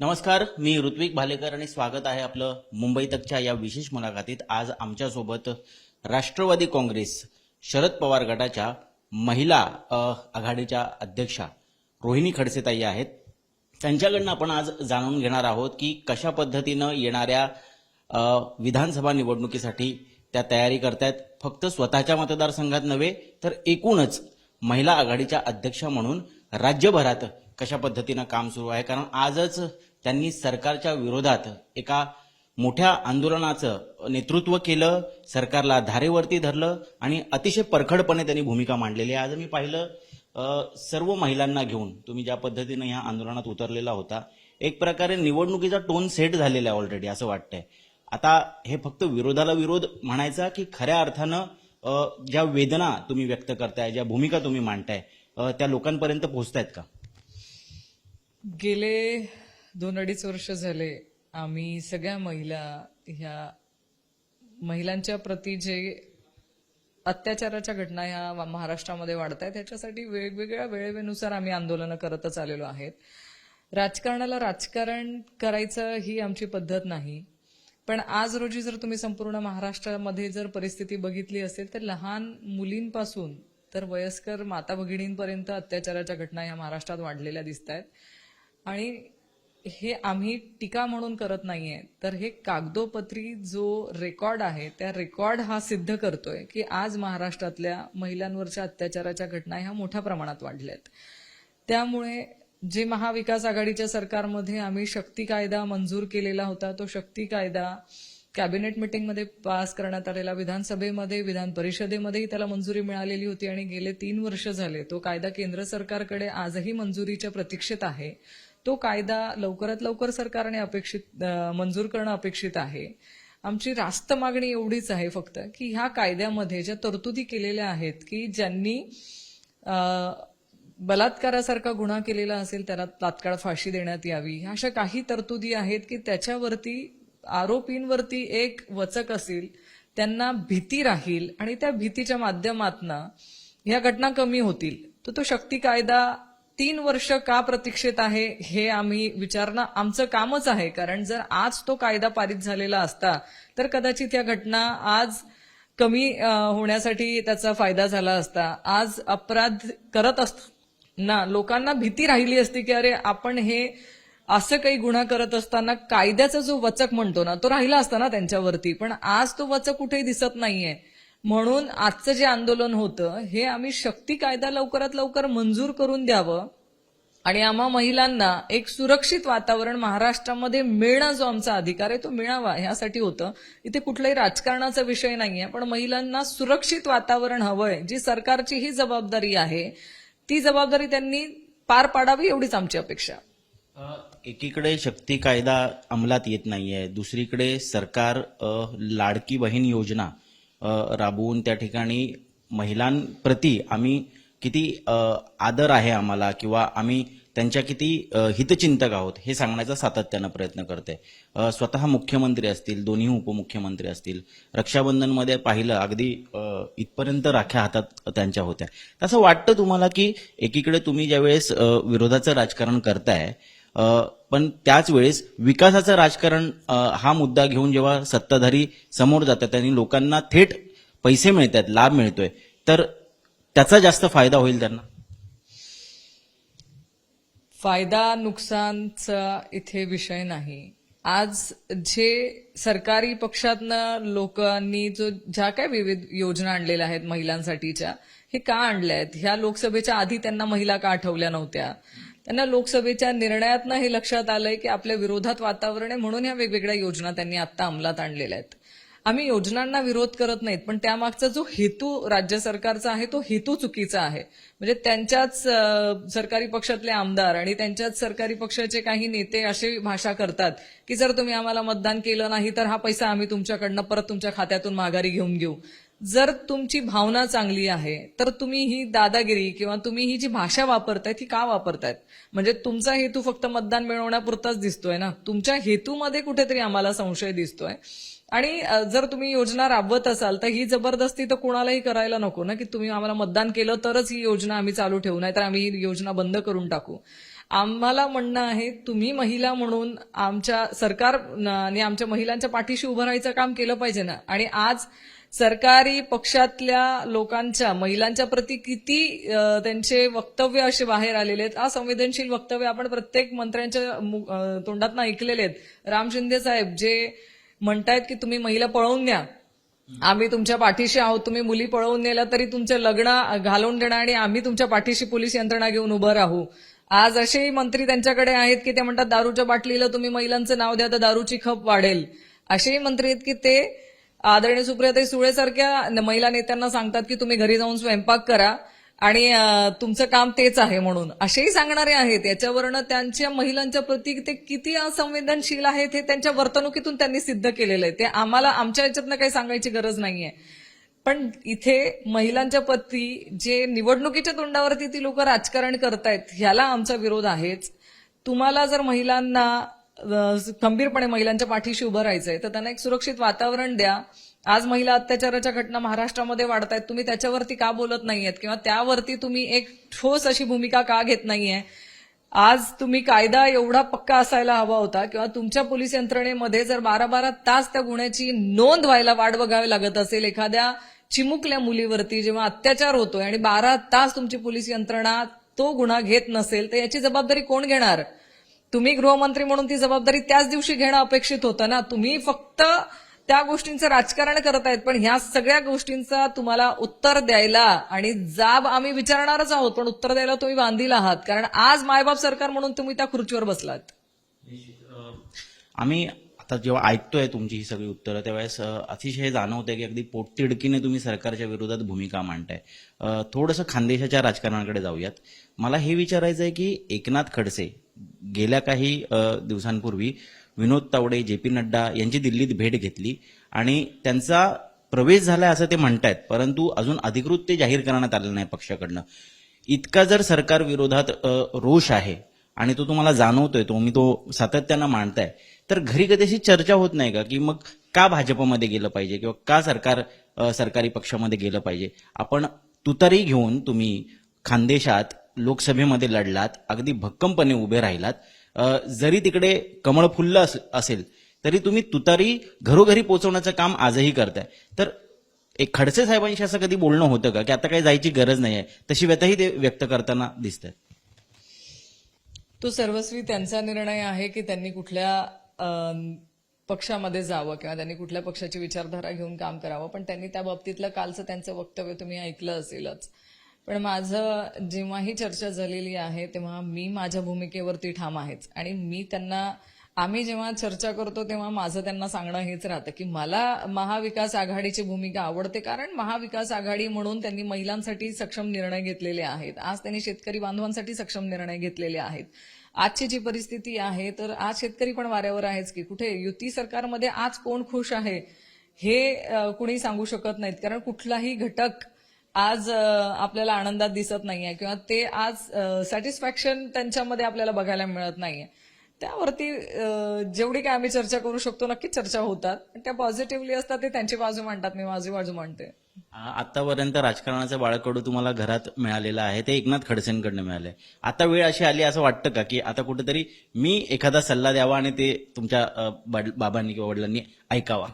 नमस्कार मी ऋत्विक भालेकर आणि स्वागत आहे आपलं मुंबई तकच्या या विशेष मुलाखतीत. आज आमच्यासोबत राष्ट्रवादी काँग्रेस शरद पवार गटाच्या महिला आघाडीच्या अध्यक्षा रोहिणी खडसेताई आहेत. त्यांच्याकडनं आपण आज जाणून घेणार आहोत की कशा पद्धतीनं येणाऱ्या विधानसभा निवडणुकीसाठी त्या तयारी करतायत. फक्त स्वतःच्या मतदारसंघात नव्हे तर एकूणच महिला आघाडीच्या अध्यक्षा म्हणून राज्यभरात कशा पद्धतीनं काम सुरू आहे? कारण आजच त्यांनी सरकारच्या विरोधात एका मोठ्या आंदोलनाचं नेतृत्व केलं सरकारला धारेवरती धरलं आणि अतिशय परखडपणे त्यांनी भूमिका मांडलेली आहे. आज मी पाहिलं सर्व महिलांना घेऊन तुम्ही ज्या पद्धतीनं ह्या आंदोलनात उतरलेला होता एक प्रकारे निवडणुकीचा टोन सेट झालेला आहे ऑलरेडी असं वाटतंय. आता हे फक्त विरोधाला विरोध म्हणायचा की खऱ्या अर्थानं ज्या वेदना तुम्ही व्यक्त करताय ज्या भूमिका तुम्ही मांडताय त्या लोकांपर्यंत पोहोचतायत का? गेले दोन अडीच वर्ष झाले आम्ही सगळ्या महिला ह्या महिलांच्या प्रती जे अत्याचाराच्या घटना ह्या महाराष्ट्रामध्ये वाढत आहेत त्याच्यासाठी वेगवेगळ्या वेळेवेनुसार आम्ही आंदोलनं करतच आलेलो आहेत. राजकारणाला राजकारण करायचं ही आमची पद्धत नाही. पण आज रोजी जर तुम्ही संपूर्ण महाराष्ट्रामध्ये जर परिस्थिती बघितली असेल तर लहान मुलींपासून तर वयस्कर माता भगिनींपर्यंत अत्याचाराच्या घटना ह्या महाराष्ट्रात वाढलेल्या दिसत आहेत आणि हे आम्ही टीका म्हणून करत नाहीये. तर हे कागदोपत्री जो रेकॉर्ड आहे त्या रेकॉर्ड हा सिद्ध करतोय की आज महाराष्ट्रातल्या महिलांवरच्या अत्याचाराच्या घटना ह्या मोठ्या प्रमाणात वाढल्यात. त्यामुळे जे महाविकास आघाडीच्या सरकारमध्ये आम्ही शक्ती कायदा मंजूर केलेला होता तो शक्ती कायदा कॅबिनेट मिटिंगमध्ये पास करण्यात आलेला विधानसभेमध्ये विधान परिषदेमध्येही त्याला मंजुरी मिळालेली होती आणि गेले तीन वर्ष झाले तो कायदा केंद्र सरकारकडे आजही मंजुरीच्या प्रतीक्षेत आहे. तो कायदा लवकरात लवकर सरकारने अपेक्षित मंजूर करणं अपेक्षित आहे. आमची रास्त मागणी एवढीच आहे फक्त की ह्या कायद्यामध्ये ज्या तरतुदी केलेल्या आहेत की ज्यांनी बलात्कारासारखा गुन्हा केलेला असेल त्याला तात्काळ फाशी देण्यात यावी अशा काही तरतुदी आहेत की त्याच्यावरती आरोपींवरती एक वचक असेल त्यांना भीती राहील आणि त्या भीतीच्या माध्यमातून ह्या घटना कमी होतील तर तो शक्ती कायदा तीन वर्ष का प्रतीक्षेत आहे हे आम्ही विचारणं आमचं कामच आहे. कारण जर आज तो कायदा पारित झालेला असता तर कदाचित या घटना आज कमी होण्यासाठी त्याचा फायदा झाला असता. आज अपराध करत असताना लोकांना भीती राहिली असती की अरे आपण हे असं काही गुन्हा करत असताना कायद्याचा जो वचक म्हणतो ना तो राहिला असता ना त्यांच्यावरती. पण आज तो वचक कुठेही दिसत नाहीये. म्हणून आजचं जे आंदोलन होतं हे आम्ही शक्ती कायदा लवकरात लवकर मंजूर करून द्यावं आणि आम्हा महिलांना एक सुरक्षित वातावरण महाराष्ट्रामध्ये मिळणं जो आमचा अधिकार आहे तो मिळावा ह्यासाठी होतं. इथे कुठलाही राजकारणाचा विषय नाहीये पण महिलांना सुरक्षित वातावरण हवंय जी सरकारची ही जबाबदारी आहे ती जबाबदारी त्यांनी पार पाडावी एवढीच आमची अपेक्षा. एकीकडे शक्ती कायदा अंमलात येत नाहीये दुसरीकडे सरकार लाडकी बहीण योजना राबवून त्या ठिकाणी महिलांप्रती आम्ही किती आदर आहे आम्हाला किंवा आम्ही त्यांच्या किती हितचिंतक आहोत हे सांगण्याचा सातत्यानं प्रयत्न करते. स्वतः मुख्यमंत्री असतील दोन्ही उपमुख्यमंत्री असतील रक्षाबंधनमध्ये पाहिलं अगदी इथपर्यंत राख्या हातात त्यांच्या होत्या. तसं वाटतं तुम्हाला की एकीकडे तुम्ही ज्यावेळेस विरोधाचं राजकारण करताय पण त्याच वेळेस विकासाचं राजकारण हा मुद्दा घेऊन जेव्हा सत्ताधारी समोर जातात आणि लोकांना थेट पैसे मिळतात लाभ मिळतोय तर त्याचा जास्त फायदा होईल त्यांना? फायदा नुकसानचा इथे विषय नाही. आज जे सरकारी पक्षातनं लोकांनी जो ज्या काय विविध योजना आणलेल्या आहेत महिलांसाठीच्या हे का आणल्या आहेत ह्या लोकसभेच्या आधी त्यांना महिला का आठवल्या नव्हत्या? त्यांना लोकसभेच्या निर्णयातनं हे लक्षात आलंय की आपल्या विरोधात वातावरण आहे म्हणून ह्या वेगवेगळ्या योजना त्यांनी आता अंमलात आणलेल्या आहेत. आम्ही योजनांना विरोध करत नाहीत पण त्यामागचा जो हेतू राज्य सरकारचा आहे तो हेतू चुकीचा आहे. म्हणजे त्यांच्याच सरकारी पक्षातले आमदार आणि त्यांच्याच सरकारी पक्षाचे काही नेते अशी भाषा करतात की जर तुम्ही आम्हाला मतदान केलं नाही तर हा पैसा आम्ही तुमच्याकडनं परत तुमच्या खात्यातून माघारी घेऊन घेऊ. जर तुमची भावना चांगली आहे तर तुम्ही ही दादागिरी किंवा तुम्ही ही जी भाषा वापरताय ती का वापरतायत? म्हणजे तुमचा हेतू फक्त मतदान मिळवण्यापुरताच दिसतोय ना? तुमच्या हेतूमध्ये कुठेतरी आम्हाला संशय दिसतोय. आणि जर तुम्ही योजना राबवत असाल तर ही जबरदस्ती तर कोणालाही करायला नको ना की तुम्ही आम्हाला मतदान केलं तरच ही योजना आम्ही चालू ठेवू नाही तर आम्ही ही योजना बंद करून टाकू. आम्हाला म्हणणं आहे तुम्ही महिला म्हणून आमच्या सरकार आणि आमच्या महिलांच्या पाठीशी उभं राहायचं काम केलं पाहिजे ना? आणि आज सरकारी पक्षातल्या लोकांच्या महिलांच्या प्रती किती त्यांचे वक्तव्य असे बाहेर आलेले आहेत? असंवेदनशील वक्तव्य आपण प्रत्येक मंत्र्यांच्या तोंडातनं ऐकलेले आहेत. राम शिंदे साहेब जे म्हणतायत की तुम्ही महिला पळवून द्या. आम्ही तुमच्या पाठीशी आहोत तुम्ही मुली पळवून नेल्या तरी तुमचे लग्न घालवून देणार आणि आम्ही तुमच्या पाठीशी पोलीस यंत्रणा घेऊन उभं राहू. आज असेही मंत्री त्यांच्याकडे आहेत की ते म्हणतात दारूच्या बाटलीला तुम्ही महिलांचं नाव द्या तर दारूची खप वाढेल. असेही मंत्री आहेत की ते आदरणीय सुप्रियाताई सुळेसारख्या महिला नेत्यांना सांगतात की तुम्ही घरी जाऊन स्वयंपाक करा आणि तुमचं काम तेच आहे म्हणून. असेही सांगणारे आहेत. याच्यावरनं त्यांच्या महिलांच्या प्रती ते किती असंवेदनशील आहेत हे त्यांच्या वर्तणुकीतून त्यांनी सिद्ध केलेलं आहे. ते आम्हाला आमच्या याच्यातनं काही सांगायची गरज नाहीये. पण इथे महिलांच्या प्रती जे निवडणुकीच्या तोंडावरती ती लोक राजकारण करतायत ह्याला आमचा विरोध आहेच. तुम्हाला जर महिलांना खंबीरपणे महिलांच्या पाठीशी उभं राहायचंय तर त्यांना एक सुरक्षित वातावरण द्या. आज महिला अत्याचाराच्या घटना महाराष्ट्रामध्ये वाढत आहेत. तुम्ही त्याच्यावरती का बोलत नाहीयेत? किंवा त्यावरती तुम्ही एक ठोस अशी भूमिका का घेत नाहीये? आज तुम्ही कायदा एवढा पक्का असायला हवा होता किंवा तुमच्या पोलीस यंत्रणेमध्ये जर बारा बारा तास त्या गुन्ह्याची नोंद व्हायला वाट बघावी लागत असेल एखाद्या चिमुकल्या मुलीवरती जेव्हा अत्याचार होतोय आणि बारा तास तुमची पोलीस यंत्रणा तो गुन्हा घेत नसेल तर याची जबाबदारी कोण घेणार? तुम्ही गृहमंत्री म्हणून ती जबाबदारी त्याच दिवशी घेणं अपेक्षित होतं ना? तुम्ही फक्त त्या गोष्टींचं राजकारण करत आहेत पण ह्या सगळ्या गोष्टींचा तुम्हाला उत्तर द्यायला आणि जाब आम्ही विचारणारच आहोत पण उत्तर द्यायला तुम्ही बांधील आहात. कारण आज मायबाप सरकार म्हणून तुम्ही त्या खुर्चीवर बसलात. आम्ही आता जेव्हा ऐकतोय तुमची ही सगळी उत्तरं त्यावेळेस अतिशय जाणवतंय की अगदी पोटतिडकीने तुम्ही सरकारच्या विरोधात भूमिका मांडताय. थोडंसं खानदेशाच्या राजकारणाकडे जाऊयात. मला हे विचारायचं आहे की एकनाथ खडसे गेल्या काही दिवसांपूर्वी विनोद तावडे जे पी नड्डा यांची दिल्लीत भेट घेतली आणि त्यांचा प्रवेश झालाय असं ते म्हणतायत परंतु अजून अधिकृत ते जाहीर करण्यात आलेलं नाही पक्षाकडनं. इतका जर सरकार विरोधात रोष आहे आणि तो तुम्हाला जाणवतोय तुम्ही तो सातत्यानं मांडताय तर घरी कधी अशी चर्चा होत नाही का? की मग का भाजपमध्ये गेलं पाहिजे किंवा का सरकार सरकारी पक्षामध्ये गेलं पाहिजे? आपण तुतारी घेऊन तुम्ही खानदेशात लोकसभेमध्ये लढलात अगदी भक्कमपणे उभे राहिलात. जरी तिकडे कमळ फुललं असेल तरी तुम्ही तुतारी घरोघरी पोहोचवण्याचं काम आजही करताय. तर एक खडसे साहेबांशी असं कधी बोलणं होतं का? की आता काही जायची गरज नाही आहे तशी व्यथाही ते व्यक्त करताना दिसत तो सर्वस्वी त्यांचा निर्णय आहे की त्यांनी कुठल्या पक्षामध्ये जावं किंवा त्यांनी कुठल्या पक्षाची विचारधारा घेऊन काम करावं पण त्यांनी त्या बाबतीतलं कालचं त्यांचं वक्तव्य तुम्ही ऐकलं असेलच. पण माझं जेव्हाही चर्चा झालेली आहे तेव्हा मी माझ्या भूमिकेवरती ठाम आहेच. आणि मी त्यांना आम्ही जेव्हा चर्चा करतो तेव्हा माझं त्यांना सांगणं हेच राहतं की मला महाविकास आघाडीची भूमिका आवडते कारण महाविकास आघाडी म्हणून त्यांनी महिलांसाठी सक्षम निर्णय घेतलेले आहेत. आज त्यांनी शेतकरी बांधवांसाठी सक्षम निर्णय घेतलेले आहेत. आजची जी परिस्थिती आहे तर आज शेतकरी पण वाऱ्यावर आहेच की कुठे युती सरकारमध्ये आज कोण खुश आहे हे कुणी सांगू शकत नाहीत. कारण कुठलाही घटक आज आपल्याला आनंदात दिसत नाहीये किंवा ते आज सॅटिस्फॅक्शन त्यांच्यामध्ये आपल्याला बघायला मिळत नाहीये. त्यावरती जेवढी काय आम्ही चर्चा करू शकतो नक्कीच चर्चा होतात. त्या पॉझिटिव्हली असतात ते त्यांची बाजू मांडतात मी माझी बाजू मांडते. आतापर्यंत राजकारणाचं बाळकडू तुम्हाला घरात मिळालेलं आहे ते एकनाथ खडसेंकडनं मिळालंय. आता वेळ अशी आली असं वाटतं का? की आता कुठेतरी मी एखादा सल्ला द्यावा आणि ते तुमच्या बाबांनी किंवा वडिलांनी ऐकावा.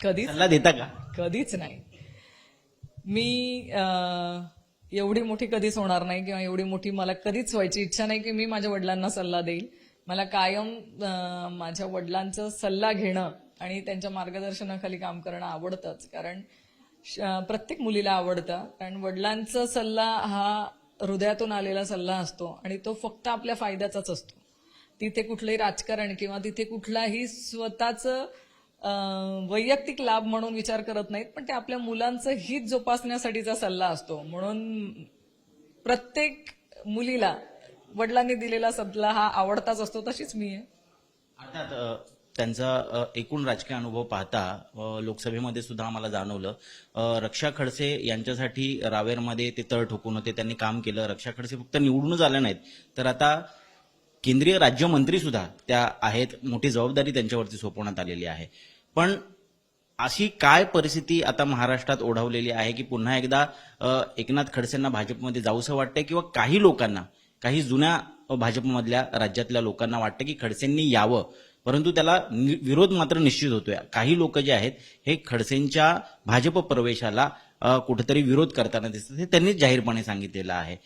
कधीच सल्ला देता का? कधीच नाही. मी एवढी मोठी कधीच होणार नाही किंवा एवढी मोठी मला कधीच व्हायची इच्छा नाही की मी माझ्या वडिलांना सल्ला देईल. मला कायम माझ्या वडिलांचं सल्ला घेणं आणि त्यांच्या मार्गदर्शनाखाली काम करणं आवडतंच. कारण श- प्रत्येक मुलीला आवडतं. कारण वडिलांचा सल्ला हा हृदयातून आलेला सल्ला असतो आणि तो फक्त आपल्या फायद्याचाच असतो. तिथे कुठलंही राजकारण किंवा तिथे कुठलाही स्वतःचं वैयक्तिक लाभ म्हणून विचार करत नाहीत पण ते आपल्या मुलांचं हित जोपासण्यासाठीचा सल्ला असतो. म्हणून प्रत्येक मुलीला वडिलांनी दिलेला सल्ला हा आवडताच असतो तशीच मी आहे. अर्थात त्यांचा एकूण राजकीय अनुभव पाहता लोकसभेमध्ये सुद्धा आम्हाला जाणवलं रक्षा खडसे यांच्यासाठी रावेरमध्ये ते तळ ठोकून होते त्यांनी काम केलं रक्षा खडसे फक्त निवडूनच आले नाहीत. तर आता केंद्रीय राज्यमंत्री सुद्धा त्या आहेत मोठी जबाबदारी त्यांच्यावरती सोपवण्यात आलेली आहे. पण अशी काय परिस्थिती आता महाराष्ट्रात ओढवलेली आहे की पुन्हा एकदा एकनाथ खडसेंना भाजपमध्ये जाऊसं वाटतंय किंवा काही लोकांना काही जुन्या भाजपमधल्या राज्यातल्या लोकांना वाटतं की खडसेंनी यावं परंतु त्याला नि- विरोध मात्र निश्चित होतोय. काही लोक जे आहेत हे खडसेंच्या भाजप प्रवेशाला कुठेतरी विरोध करताना दिसतात हे त्यांनीच जाहीरपणे सांगितलेलं आहे.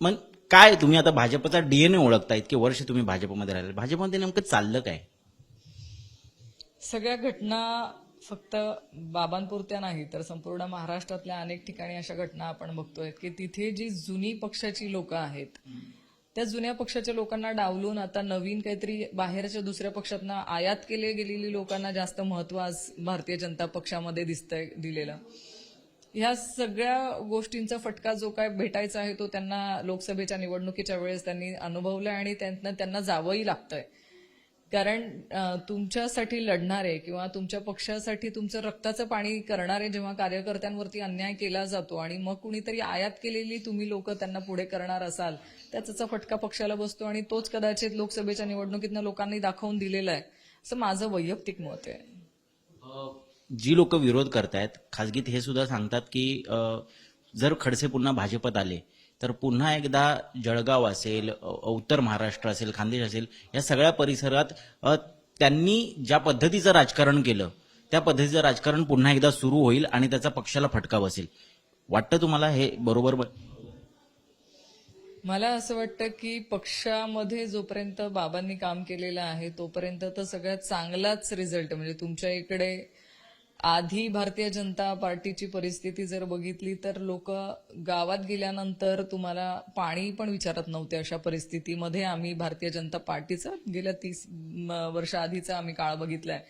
मग काय तुम्ही आता भाजपचा डीएनए ओळखता इतके वर्ष तुम्ही भाजपमध्ये राहिले भाजपमध्ये नेमकं चाललं काय? सगळ्या घटना फक्त बाबांपुरत्या नाही तर संपूर्ण महाराष्ट्रातल्या अनेक ठिकाणी अशा घटना आपण बघतोय की तिथे जी जुनी पक्षाची लोक आहेत त्या जुन्या पक्षाच्या लोकांना डावलून आता नवीन काहीतरी बाहेरच्या दुसऱ्या पक्षातना आयात केले गेलेली लोकांना जास्त महत्त्व आज भारतीय जनता पक्षामध्ये दिसतंय दिलेलं. ह्या सगळ्या गोष्टींचा फटका जो काय भेटायचा आहे तो त्यांना लोकसभेच्या निवडणुकीच्या वेळेस त्यांनी अनुभवला आणि त्यांना त्यांना जावंही लागतंय. कारण तुमच्यासाठी लढणारे किंवा तुमच्या पक्षासाठी तुमचं रक्ताचं पाणी करणारे जेव्हा कार्यकर्त्यांवरती अन्याय केला जातो आणि मग कुणीतरी आयात केलेली तुम्ही लोक त्यांना पुढे करणार असाल त्याचा फटका पक्षाला बसतो आणि तोच कदाचित लोकसभेच्या निवडणुकीतनं लोकांनी दाखवून दिलेला आहे असं माझं वैयक्तिक मत आहे. जी लोक विरोध करतायत खासगीत हे सुद्धा सांगतात की जर खडसे पुन्हा भाजपत आले तर पुन्हा एकदा जळगाव असेल उत्तर महाराष्ट्र असेल खानदेश असेल या सगळ्या परिसरात त्यांनी ज्या पद्धतीचं राजकारण केलं त्या पद्धतीचं राजकारण पुन्हा एकदा सुरू होईल आणि त्याचा पक्षाला फटका बसेल. वाटतं तुम्हाला हे बरोबर मला असं वाटतं की पक्षामध्ये जोपर्यंत बाबांनी काम केलेलं आहे तोपर्यंत तर सगळ्यात चांगलाच रिझल्ट म्हणजे तुमच्या इकडे आधी भारतीय जनता पार्टीची परिस्थिती जर बघितली तर लोक गावात गेल्यानंतर तुम्हाला पाणी पण विचारत नव्हते अशा परिस्थितीमध्ये. आम्ही भारतीय जनता पार्टीचा गेल्या तीस वर्ष आधीचा आम्ही काळ बघितलाय.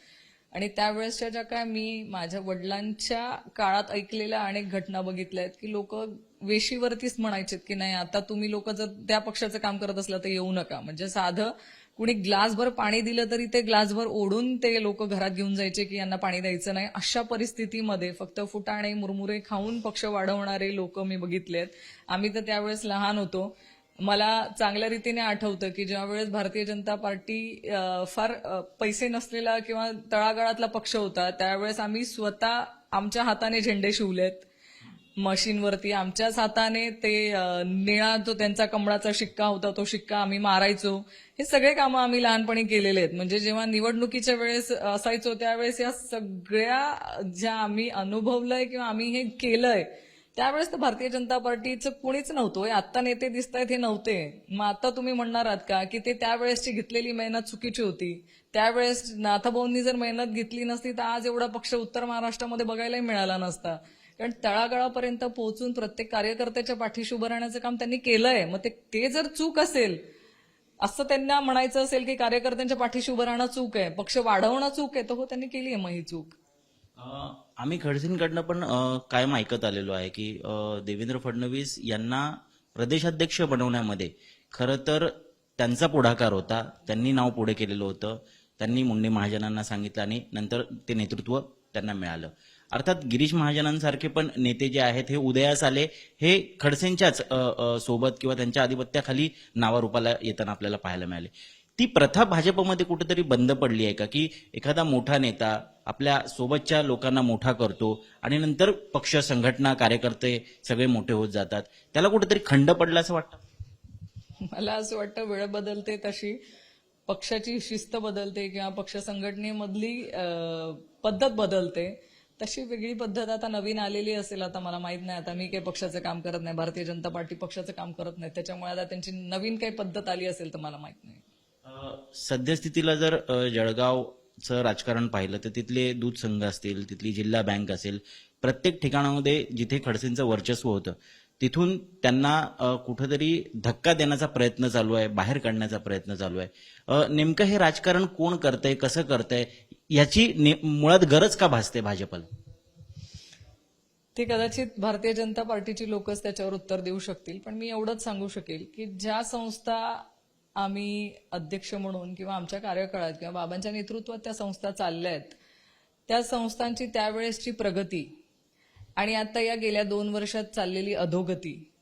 आणि त्यावेळेसच्या ज्या काय मी माझ्या वडिलांच्या काळात ऐकलेल्या अनेक घटना बघितल्या आहेत की लोक वेशीवरतीच म्हणायचेत की नाही आता तुम्ही लोक जर त्या पक्षाचं काम करत असला तर येऊ नका. म्हणजे साधं कुणी ग्लासभर पाणी दिलं तरी ते ग्लासभर ओढून ते लोक घरात घेऊन जायचे की यांना पाणी द्यायचं नाही. अशा परिस्थितीमध्ये फक्त फुटाणे मुरमुरे खाऊन पक्ष वाढवणारे लोक मी बघितलेत आम्ही तर त्यावेळेस लहान होतो. मला चांगल्या रीतीने आठवतं की ज्या वेळेस भारतीय जनता पार्टी फार पैसे नसलेला किंवा तळागाळातला पक्ष होता त्यावेळेस आम्ही स्वतः आमच्या हाताने झेंडे शिवलेत. मशीनवरती आमच्याच हाताने ते निळा जो त्यांचा कमळाचा शिक्का होता तो शिक्का आम्ही मारायचो. हे सगळे कामं आम्ही लहानपणी केलेले आहेत. म्हणजे जेव्हा निवडणुकीच्या वेळेस असायचो त्यावेळेस या सगळ्या ज्या आम्ही अनुभवलंय किंवा आम्ही हे केलंय त्यावेळेस तर भारतीय जनता पार्टीचं कुणीच नव्हतं. होय. आत्ता नेते दिसत आहेत हे नव्हते. मग आता तुम्ही म्हणणार आहात का की ते त्यावेळेसची घेतलेली मेहनत चुकीची होती? त्यावेळेस नाथाभाऊंनी जर मेहनत घेतली नसती तर आज एवढा पक्ष उत्तर महाराष्ट्रामध्ये बघायलाही मिळाला नसता. कारण तळागाळापर्यंत पोहोचून प्रत्येक कार्यकर्त्याच्या पाठीशी उभं राहण्याचं काम त्यांनी केलंय. मग ते ते जर चूक असेल असं त्यांना म्हणायचं असेल की कार्यकर्त्यांच्या पाठीशी उभं राहणं चूक आहे पक्ष वाढवणं चूक आहे तर हो त्यांनी केली आहे मग ही चूक. आम्ही खडसेंकडनं पण कायम ऐकत आलेलो आहे की देवेंद्र फडणवीस यांना प्रदेशाध्यक्ष बनवण्यामध्ये खरं तर त्यांचा पुढाकार होता त्यांनी नाव पुढे केलेलं होतं त्यांनी मुंडे महाजनांना सांगितलं आणि नंतर ते नेतृत्व त्यांना मिळालं. अर्थात गिरीश महाजनांसारखे पण नेते जे आहेत हे उदयास आले हे खडसेंच्याच सोबत किंवा त्यांच्या आधिपत्याखाली नावारूपाला येताना आपल्याला पाहायला मिळाले. ती प्रथा भाजपमध्ये कुठेतरी बंद पडली आहे का? की एखादा मोठा नेता आपल्या सोबतच्या लोकांना मोठा करतो आणि नंतर पक्ष संघटना कार्यकर्ते सगळे मोठे होत जातात त्याला कुठेतरी खंड पडला असं वाटतं? मला असं वाटतं वेळ बदलते तशी पक्षाची शिस्त बदलते किंवा पक्ष संघटनेमधली पद्धत बदलते. तशी वेगळी पद्धत आता नवीन आलेली असेल आता मला माहीत नाही. आता मी काही पक्षाचं काम करत नाही भारतीय जनता पार्टी पक्षाचं काम करत नाही. त्याच्यामुळे आता त्यांची नवीन काही पद्धत आली असेल तर मला माहीत नाही. सद्यस्थितीला जर जळगावचं राजकारण पाहिलं तर तिथले दूध संघ असतील तिथली जिल्हा बँक असेल प्रत्येक ठिकाणामध्ये जिथे खडसेंचं वर्चस्व होतं तिथून त्यांना कुठेतरी कुठंतरी धक्का देण्याचा प्रयत्न चालू आहे बाहेर काढण्याचा प्रयत्न चालू आहे. नेमकं हे राजकारण कोण करतंय कसं करतंय याची मुळात गरज का भासते भाजपला? ते कदाचित भारतीय जनता पार्टीची लोकच त्याच्यावर उत्तर देऊ शकतील पण मी एवढंच सांगू शकेल की ज्या संस्था आम्ही अध्यक्ष म्हणून किंवा आमच्या कार्यकाळात किंवा बाबांच्या नेतृत्वात त्या संस्था चालल्या आहेत त्या संस्थांची त्यावेळेसची प्रगती आणि आता या गेल्या दोन वर्षात चाललेली अधोगती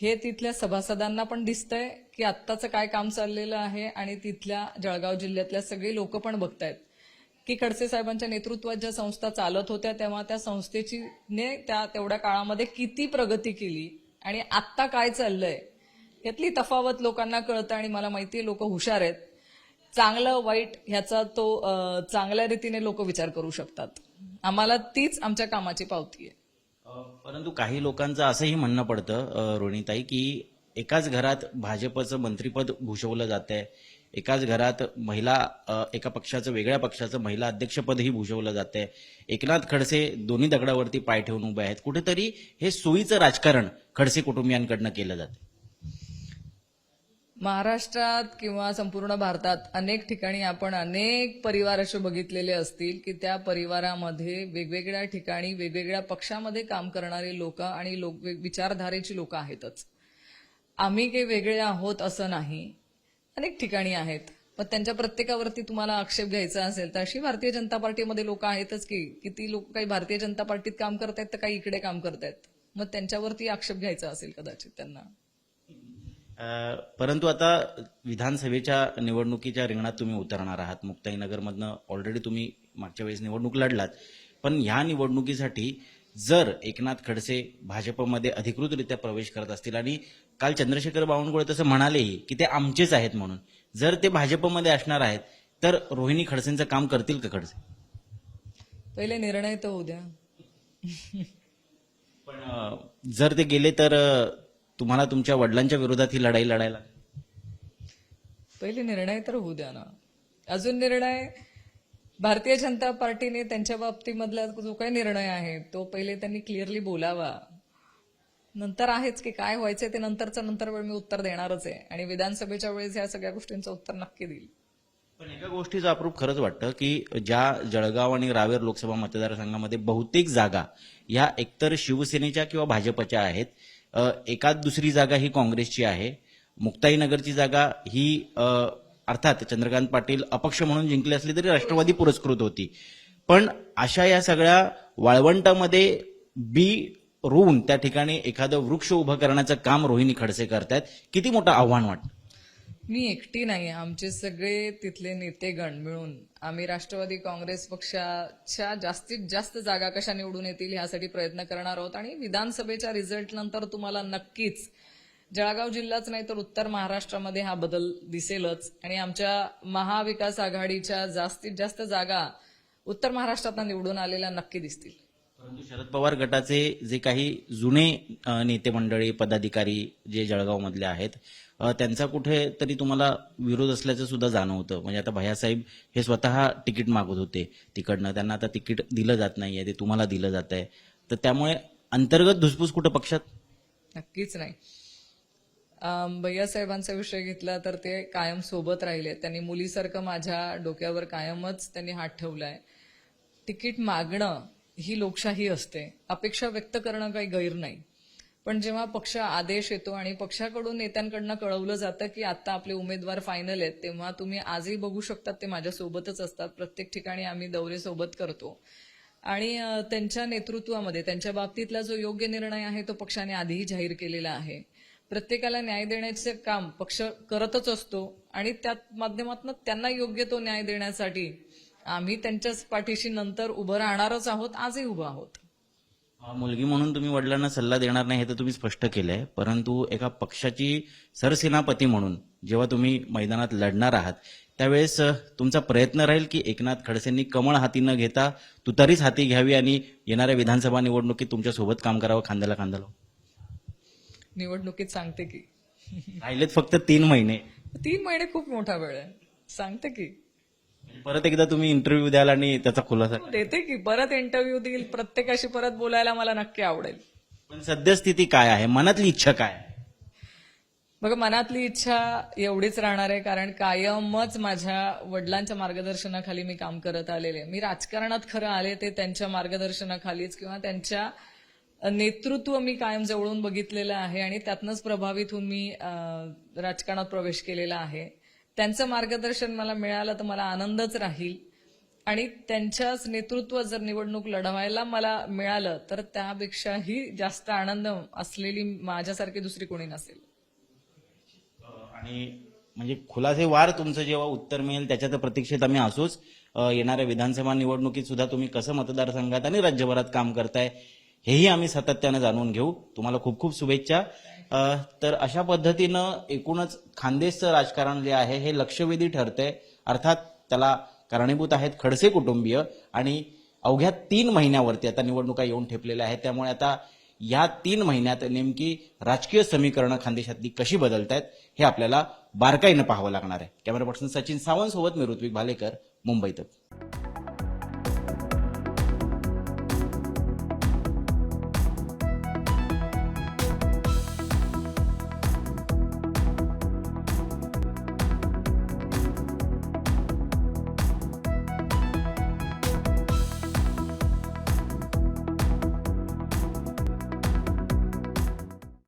हे तिथल्या सभासदांना पण दिसतंय की आत्ताचं काय काम चाललेलं आहे आणि तिथल्या जळगाव जिल्ह्यातल्या सगळी लोक पण बघतायत. की खडसे साहेबांच्या नेतृत्वात ज्या संस्था चालत होत्या तेव्हा त्या संस्थेची ने त्या तेवढ्या काळामध्ये किती प्रगती केली आणि आत्ता काय चाललंय यातली तफावत लोकांना कळतं आणि मला माहिती आहे लोक हुशार आहेत. चांगलं वाईट ह्याचा तो चांगल्या रीतीने लोक विचार करू शकतात. आम्हाला तीच आमच्या कामाची पावती आहे. परंतु काही लोकांचं असंही म्हणणं पडतं रोणीताई की एकाच घरात भाजपचं मंत्रीपद भूषवलं जात आहे एकाच घरात महिला एका पक्षाचं वेगळ्या पक्षाचं महिला अध्यक्षपदही भूषवलं जात आहे एकनाथ खडसे दोन्ही दगडावरती पाय ठेवून उभे आहेत. कुठेतरी हे सोयीचं राजकारण खडसे कुटुंबियांकडनं केलं जातं महाराष्ट्रात किंवा संपूर्ण भारतात अनेक ठिकाणी आपण अनेक परिवार असे बघितलेले असतील की त्या परिवारामध्ये वेगवेगळ्या ठिकाणी वेगवेगळ्या पक्षामध्ये काम करणारे लोक आणि लोक विचारधारेची लोक आहेतच. आम्ही काही वेगळे आहोत असं नाही. अनेक ठिकाणी आहेत. पण त्यांच्या प्रत्येकावरती तुम्हाला आक्षेप घ्यायचा असेल तर अशी भारतीय जनता पार्टीमध्ये लोक आहेतच की किती लोक काही भारतीय जनता पार्टीत काम करतायत तर काही इकडे काम करतायत. मग त्यांच्यावरती आक्षेप घ्यायचा असेल कदाचित त्यांना. परंतु आता विधानसभेच्या निवडणुकीच्या रिंगणात तुम्ही उतरणार आहात. मुक्ताईनगरमधनं ऑलरेडी तुम्ही मागच्या वेळेस निवडणूक लढलात. पण ह्या निवडणुकीसाठी जर एकनाथ खडसे भाजपमध्ये अधिकृतरित्या प्रवेश करत असतील आणि काल चंद्रशेखर बावनकुळे तसं म्हणालेही की ते आमचेच आहेत म्हणून जर ते भाजपमध्ये असणार आहेत तर रोहिणी खडसेंचं काम करतील का खडसे? पहिले निर्णय तर होऊ द्या. पण जर ते गेले तर तुम्हाला तुमच्या वडिलांच्या विरोधात ही लढाई लढायला पहिले निर्णय तर होऊ द्या ना. अजून निर्णय भारतीय जनता पार्टीने त्यांच्या बाबतीमधला जो काही निर्णय आहे तो पहिले त्यांनी क्लिअरली बोलावा. नंतर आहेच की काय व्हायचंय ते नंतरचं नंतर वेळ मी उत्तर देणारच आहे. आणि विधानसभेच्या वेळेस या सगळ्या गोष्टींचं उत्तर नक्की देईल. पण एका गोष्टीचं अप्रूप खरंच वाटतं की ज्या जळगाव आणि रावेर लोकसभा मतदारसंघामध्ये बहुतेक जागा ह्या एकतर शिवसेनेच्या किंवा भाजपच्या आहेत. एकाच एकात दुसरी जागा ही काँग्रेसची आहे. मुक्ताईनगरची जागा ही अर्थात चंद्रकांत पाटील अपक्ष म्हणून जिंकले असले तरी राष्ट्रवादी पुरस्कृत होती. पण अशा या सगळ्या वाळवंटामध्ये बी रोवून त्या ठिकाणी एखादं वृक्ष उभं करण्याचं काम रोहिणी खडसे करतायत किती मोठं आव्हान वाटतं? मी एकटी नाही आमचे सगळे तिथले नेतेगण मिळून आम्ही राष्ट्रवादी काँग्रेस पक्षाच्या जास्तीत जास्त जागा कशा निवडून येतील ह्यासाठी प्रयत्न करणार आहोत. आणि विधानसभेच्या रिझल्ट नंतर तुम्हाला नक्कीच जळगाव जिल्हाच नाही तर उत्तर महाराष्ट्रामध्ये हा बदल दिसेलच. आणि आमच्या महाविकास आघाडीच्या जास्तीत जास्त जागा उत्तर महाराष्ट्रात निवडून आलेल्या नक्की दिसतील. परंतु शरद पवार गटाचे जे काही जुने नेते मंडळी पदाधिकारी जे जळगावमधले आहेत अ, त्यांचा कुठे तरी तुम्हाला विरोध असल्याचं सुद्धा जाणवतं. म्हणजे आता भैयासाहेब हे स्वतः तिकीट मागत होते. तिकडनं त्यांना आता तिकीट दिलं जात नाहीये ते तुम्हाला दिलं जात आहे तर त्यामुळे अंतर्गत धुसफूस कुठं पक्षात? नक्कीच नाही. भैया साहेबांचा विषय घेतला तर ते कायम सोबत राहिले. त्यांनी मुलीसारखं माझ्या डोक्यावर कायमच त्यांनी हात ठेवलाय. तिकीट मागणं ही लोकशाही असते. अपेक्षा व्यक्त करणं काही गैर नाही. पण जेव्हा पक्ष आदेश येतो आणि पक्षाकडून नेत्यांकडनं कळवलं जातं की आता आपले उमेदवार फायनल आहेत तेव्हा तुम्ही आजही बघू शकतात ते माझ्या सोबतच असतात. प्रत्येक ठिकाणी आम्ही दौरे सोबत करतो. आणि त्यांच्या नेतृत्वामध्ये त्यांच्या बाबतीतला जो योग्य निर्णय आहे तो पक्षाने आधीही जाहीर केलेला आहे. प्रत्येकाला न्याय देण्याचे काम पक्ष करतच असतो आणि त्या माध्यमातून त्यांना योग्य तो न्याय देण्यासाठी आम्ही त्यांच्याच पाठीशी नंतर उभं राहणारच आहोत आजही उभं आहोत. मुलगी म्हणून तुम्ही वडिलांना सल्ला देणार नाही हे तर तुम्ही स्पष्ट केलंय परंतु एका पक्षाची सरसेनापती म्हणून जेव्हा तुम्ही मैदानात लढणार आहात त्यावेळेस तुमचा प्रयत्न राहील की एकनाथ खडसेंनी कमळ हाती न घेता तुतारीच हाती घ्यावी आणि येणाऱ्या विधानसभा निवडणुकीत तुमच्यासोबत काम करावं खांद्याला खांदा निवडणुकीत सांगते की. राहिलेत फक्त तीन महिने. तीन महिने खूप मोठा वेळ आहे. सांगते की. परत एकदा तुम्ही इंटरव्ह्यू द्याल आणि त्याचा खुलासा देते की परत इंटरव्ह्यू देईल प्रत्येकाशी परत बोलायला मला नक्की आवडेल. पण सद्यस्थिती काय आहे? मनातली इच्छा काय आहे? बघा मनातली इच्छा एवढीच राहणार आहे कारण कायमच माझ्या वडिलांच्या मार्गदर्शनाखाली मी काम करत आलेले मी राजकारणात खरं आले ते त्यांच्या मार्गदर्शनाखालीच किंवा त्यांच्या नेतृत्व मी कायम जवळून बघितलेलं आहे आणि त्यातनंच प्रभावित होऊन मी राजकारणात प्रवेश केलेला आहे. त्यांचं मार्गदर्शन मला मिळालं तर मला आनंदच राहील. आणि त्यांच्याच नेतृत्व जर निवडणूक लढवायला मला मिळालं तर त्यापेक्षाही जास्त आनंद असलेली माझ्यासारखी दुसरी कोणी नसेल. आणि म्हणजे खुलासे वार तुमचं जेव्हा उत्तर मिळेल त्याच्या तर प्रतीक्षेत आम्ही असूच. येणाऱ्या विधानसभा निवडणुकीत सुद्धा तुम्ही कसं मतदारसंघात आणि राज्यभरात काम करताय हेही आम्ही सातत्यानं जाणून घेऊ. तुम्हाला खूप खूप शुभेच्छा. तर अशा पद्धतीनं एकूणच खानदेशचं राजकारण जे आहे हे लक्षवेधी ठरतंय. अर्थात त्याला कारणीभूत आहेत खडसे कुटुंबीय आणि अवघ्या तीन महिन्यावरती आता निवडणुका येऊन ठेपलेल्या आहेत. त्यामुळे आता या तीन महिन्यात नेमकी राजकीय समीकरणं खानदेशातली कशी बदलत आहेत हे आपल्याला बारकाईनं पाहावं लागणार आहे. कॅमेरा पर्सन सचिन सावंत सोबत मी ऋत्विक भालेकर मुंबईत